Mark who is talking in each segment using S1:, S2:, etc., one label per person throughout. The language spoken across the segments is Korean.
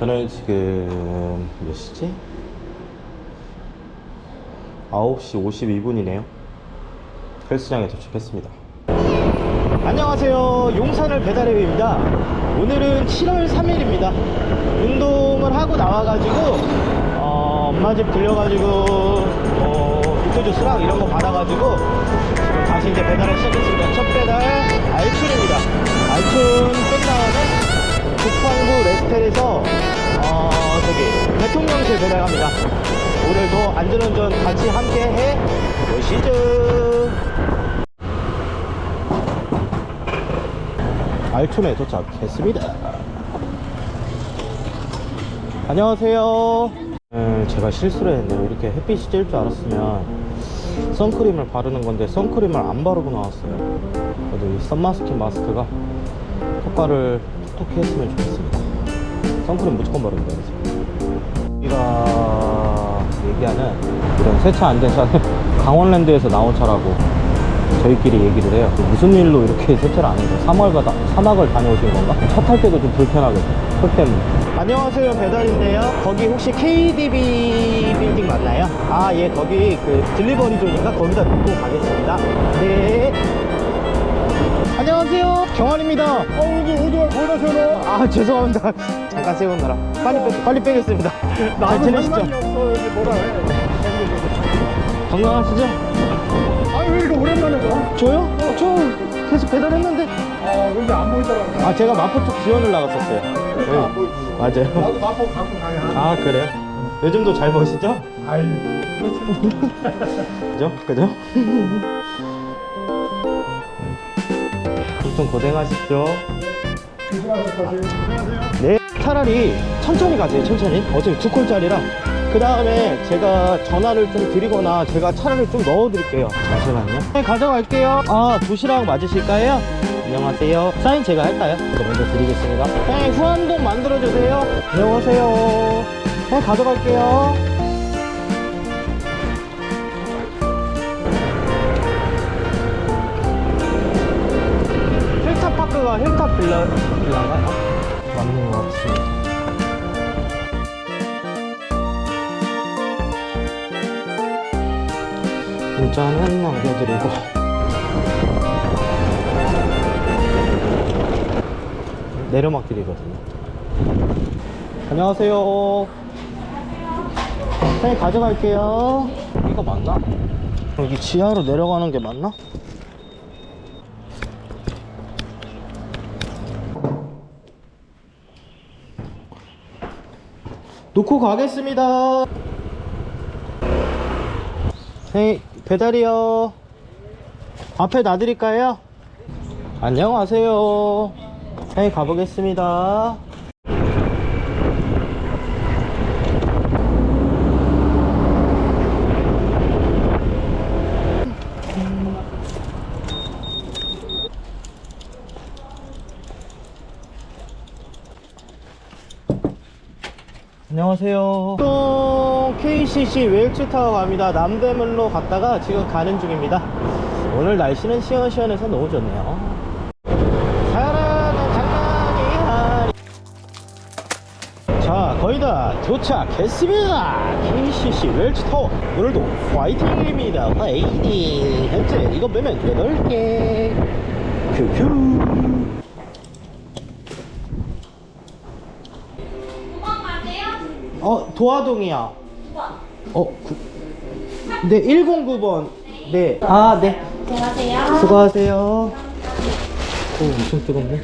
S1: 저는 지금 몇 시지? 9시 52분이네요. 헬스장에 도착했습니다. 안녕하세요. 용산을 배달해입니다. 오늘은 7월 3일입니다. 운동을 하고 나와가지고 어, 엄마 집 들려가지고 어, 비트주스랑 이런 거 받아가지고 지금 다시 이제 배달을 시작했습니다. 첫 배달 알춘입니다. 알춘 끝 다음에 국방부 레스텔에서 대통령실 배달갑니다. 오늘도 안전운전 같이 함께 해 보시죠. 알촌에 도착했습니다. 안녕하세요. 음, 제가 실수를 했네요. 이렇게 햇빛이 찔줄 알았으면 선크림을 바르는 건데 선크림을 안 바르고 나왔어요. 그래도 이 선마스킨 마스크가 효과를 톡톡히 했으면 좋겠습니다. 선크림 무조건 바르면 되겠어요. 우리가 얘기하는 이런 세차 안된 차는 강원랜드에서 나온 차라고 저희끼리 얘기를 해요. 무슨 일로 이렇게 세차를 안 해서 사막을, 다, 사막을 다녀오신 건가? 차 탈 때도 좀 불편하겠죠. 털 때문에. 안녕하세요. 배달인데요. 거기 혹시 KDB 빌딩 맞나요? 아, 예. 거기 그 딜리버리 존인가? 거기다 놓고 가겠습니다. 네. 안녕하세요. 경환입니다.
S2: 어, 어디, 어디, 거기다 세워.
S1: 아, 죄송합니다. 잠깐 세우느라. 빨리, 빼, 빨리 빼겠습니다. 잘 지내시죠?
S2: 할 말이 없어. 여기 뭐라 해.
S1: 건강하시죠?
S2: 아니, 왜 이렇게 오랜만에 봐?
S1: 저요? 어, 저 계속 배달했는데.
S2: 아, 여기 안 보이더라고.
S1: 아, 제가 마포 쪽 지원을 나갔었어요.
S2: 안 보이지.
S1: 맞아요.
S2: 나도 마포 가끔 가야 하
S1: 아, 그래요? 요즘도 잘 버시죠?
S2: 아이,
S1: 그죠? 그죠? 좀 고생하십시오. 네, 차라리 천천히 가세요, 천천히. 어차피 두 콜짜리라. 그 다음에 제가 전화를 좀 드리거나 제가 차를 좀 넣어드릴게요. 잠시만요. 네, 가져갈게요. 아, 도시락 맞으실까요? 안녕하세요. 사인 제가 할까요? 이거 먼저 드리겠습니다. 네, 후한동 만들어주세요. 안녕하세요. 네, 가져갈게요. 파크가 힐탑 빌라, 빌라인가요? 맞는 것 같습니다. 문자는 남겨드리고 내려막길이거든요 안녕하세요 선생님 가져갈게요 이거 맞나? 여기 지하로 내려가는 게 맞나? 놓고 가겠습니다 네, 배달이요. 앞에 놔드릴까요? 안녕하세요. 네, 가보겠습니다. 안녕하세요. 또 KCC 웰츠 타워 갑니다. 남대문로 갔다가 지금 가는 중입니다. 오늘 날씨는 시원시원해서 너무 좋네요. 사랑은 장난이 아니. 자, 거의 다 도착했습니다. KCC 웰츠 타워. 오늘도 화이팅입니다. 화이팅. 현재 이거 매면 8개. 큐큐. 어, 도화동이야. 어, 구... 네, 109번. 네. 아, 네.
S3: 안녕하세요.
S1: 수고하세요. 오, 엄청 뜨겁네.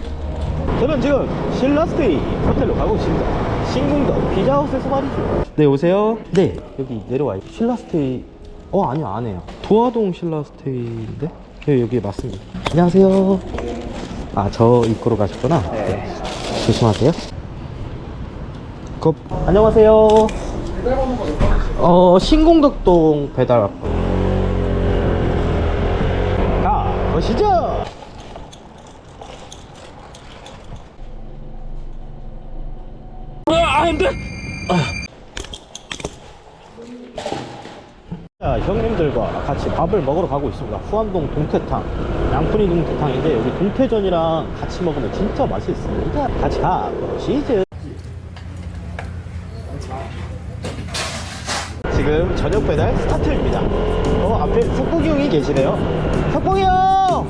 S1: 저는 지금 신라스테이 호텔로 가고 있습니다. 신궁동 피자하우스에서 말이죠. 네, 오세요. 네, 여기 내려와요. 신라스테이. 어, 아니요, 안 해요. 도화동 신라스테이인데? 네, 여기 맞습니다. 안녕하세요. 아, 저 입구로 가셨구나. 네. 조심하세요. 컵. 안녕하세요. 어, 신공덕동 배달 왔고. 가, 보시죠. 자, 형님들과 같이 밥을 먹으러 가고 있습니다. 후안동 동태탕, 양푼이 동태탕인데 여기 동태전이랑 같이 먹으면 진짜 맛있습니다. 같이 가 보시죠. 지금 저녁 배달 스타트입니다. 어, 앞에 석봉이 형이 계시네요. 석봉이 형!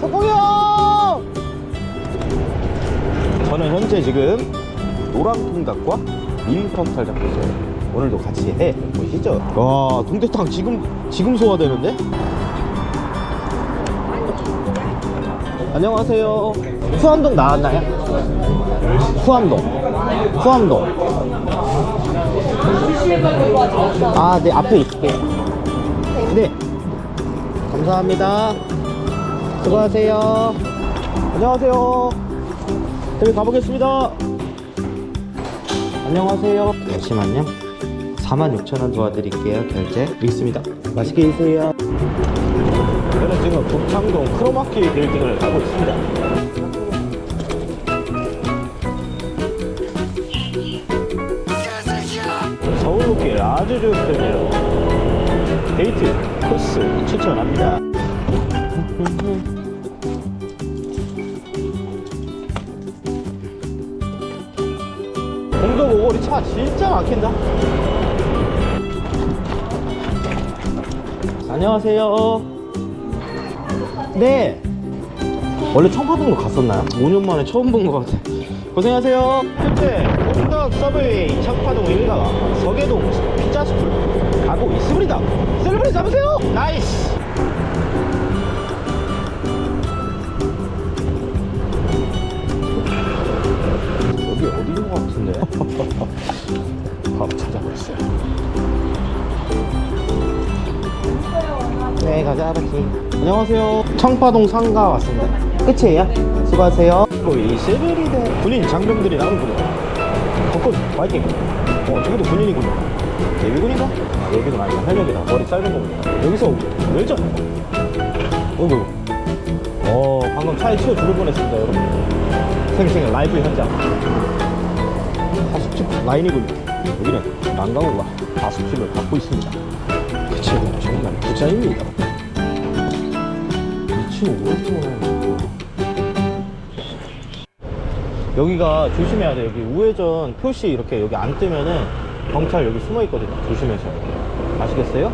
S1: 석봉이 형! 저는 현재 지금 노랑통닭과 밀컴살 잡고 있어요. 오늘도 같이 해 보시죠. 와, 동태탕 지금 지금 소화되는데? 안녕하세요. 후암동 나왔나요? 후암동. 후암동. 아, 네, 앞에 있을게요. 네. 감사합니다. 수고하세요. 안녕하세요. 저기 가보겠습니다. 안녕하세요. 잠시만요. 46,000원 도와드릴게요. 결제. 있습니다. 맛있게 드세요. 저는 지금 북창동 크로마키 빌딩을 가고 있습니다. 아주 좋군요. 데이트 코스 추천합니다. 공도 오거리 차 진짜 막힌다. 안녕하세요. 네. 원래 청파동으로 갔었나요? 5년 만에 처음 본 것 같아. 고생하세요. 현재 공덕 서브웨이 청파동 일가와 서계동 피자스쿨 가고 있습니다. 셀러브레 잡으세요. 나이스. 여기 어디인 것 같은데? 바로 찾아버렸어요. 네, 가자, 아버지. 안녕하세요. 청파동 상가 왔습니다. 끝이에요? 수고하세요. 그리고 이 세베리데 군인 장병들이 나오는군요. 벚꽃 파이팅. 어, 저기도 군인이군요. 예비군인가? 아, 예비군 아니야. 해병이다. 머리 짧은 겁니다. 여기서 열정. 어구. 어, 방금 차에 치워 죽을 뻔했습니다, 여러분. 생생 라이브 현장. 하숙집 라인이군요. 여기는 난강호가 하숙집을 갖고 있습니다. 그 친구는 정말 부자입니다. 2,500원. 여기가 조심해야 돼. 여기 우회전 표시 이렇게 여기 안 뜨면은 경찰 여기 숨어 있거든요. 조심해서. 아시겠어요?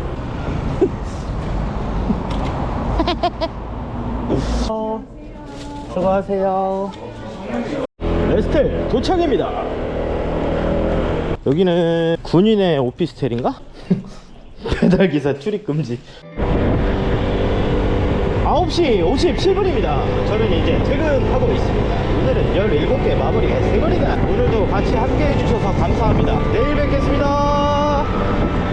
S1: 어, 수고하세요. 레스텔 도착입니다. 여기는 군인의 오피스텔인가? 배달기사 출입 금지. 9시 57분입니다. 저는 이제 퇴근하고 있습니다. 오늘은 17개 마무리했습니다. 오늘도 같이 함께 해주셔서 감사합니다. 내일 뵙겠습니다.